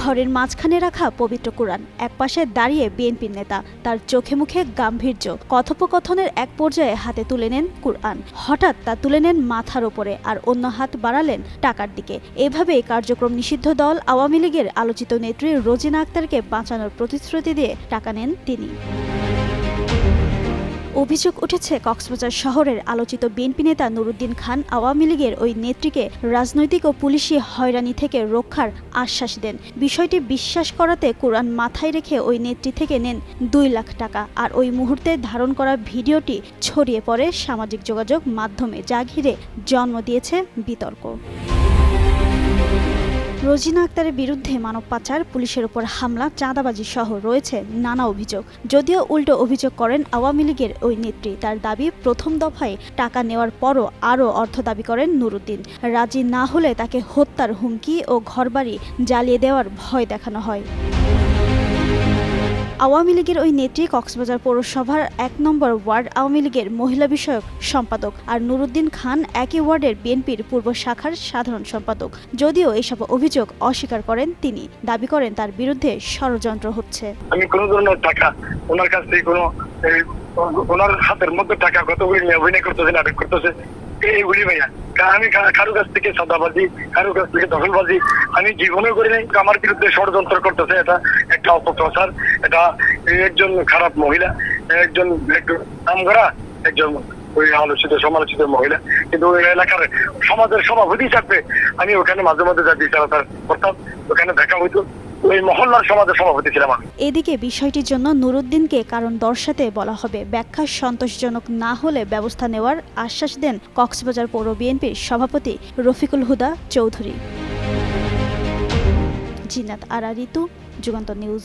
ঘরের মাঝখানে রাখা পবিত্র কোরআন একপাশে দাঁড়িয়ে বিএনপির নেতা, তার চোখে মুখে গাম্ভীর্য। কথোপকথনের এক পর্যায়ে হাতে তুলে নেন কোরআন। হঠাৎ তা তুলে নেন মাথার ওপরে আর অন্য হাত বাড়ালেন টাকার দিকে। এভাবেই কার্যক্রম নিষিদ্ধ দল, আওয়ামী লীগের আলোচিত নেত্রী রোজিনা আক্তারকে বাঁচানোর প্রতিশ্রুতি দিয়ে টাকা নেন তিনি। অভিযোগ উঠেছে, কক্সবাজার শহরের আলোচিত বিএনপি নেতা নুরুদ্দিন খান আওয়ামী লীগের ওই নেত্রীকে রাজনৈতিক ও পুলিশি হয়রানি থেকে রক্ষার আশ্বাস দেন। বিষয়টি বিশ্বাস করাতে কোরআন মাথায় রেখে ওই নেত্রী থেকে নেন দুই লাখ টাকা। আর ওই মুহূর্তে ধারণ করা ভিডিওটি ছড়িয়ে পড়ে সামাজিক যোগাযোগ মাধ্যমে, যা ঘিরে জন্ম দিয়েছে বিতর্ক। রোজিনা আক্তারের বিরুদ্ধে মানব পাচার পুলিশের ওপর হামলা, চাঁদাবাজি সহ রয়েছে নানা অভিযোগ। যদিও উল্টো অভিযোগ করেন আওয়ামী লীগের ওই নেত্রী, তার দাবি প্রথম দফায় টাকা নেওয়ার পরও আরও অর্থ দাবি করেন নুরুদ্দিন। রাজি না হলে তাকে হত্যার হুমকি ও ঘরবাড়ি জ্বালিয়ে দেওয়ার ভয় দেখানো হয়। আওয়ামী লীগের ওই নেত্রী কক্সবাজার পৌরসভার এক নম্বর ওয়ার্ড আওয়ামী লীগের মহিলা বিষয়ক সম্পাদক আর নুরুদ্দিন খান একই ওয়ার্ডের বিএনপির পূর্ব শাখার সাধারণ সম্পাদক। যদিও এসব অভিযোগ অস্বীকার করেন তিনি, দাবি করেন তার বিরুদ্ধে ষড়যন্ত্র হচ্ছে। আমি ধরনের টাকা, ওনার কাছ থেকে কোনো ওনার হাতের মধ্যে টাকা কতগুলি নিয়ে অভিনয় করতেছে, নাটক করতেছে কাছ থেকে কাছ থেকে আমি জীবনে আমার বিরুদ্ধে ষড়যন্ত্র একটা এটা একজন খারাপ মহিলা, একজন একটু নাম করা একজন ওই আলোচিত, সমালোচিত মহিলা। কিন্তু ওই এলাকার সমাজের সভাপতি থাকবে, আমি ওখানে মাঝে মাঝে যা বিচার করতাম, ওখানে দেখা হইতো। ওই মহল্লার সমাজের সভাপতি ছিলাম আমি। এদিকে বিষয়টির জন্য নুরুদ্দিনকে কারণ দর্শাতে বলা হবে, ব্যাখ্যা সন্তোষজনক না হলে ব্যবস্থা নেওয়ার আশ্বাস দেন কক্সবাজার পৌর বিএনপির সভাপতি রফিকুল হুদা চৌধুরী। জিনাত আরা, ঋতু যুগান্ত নিউজ।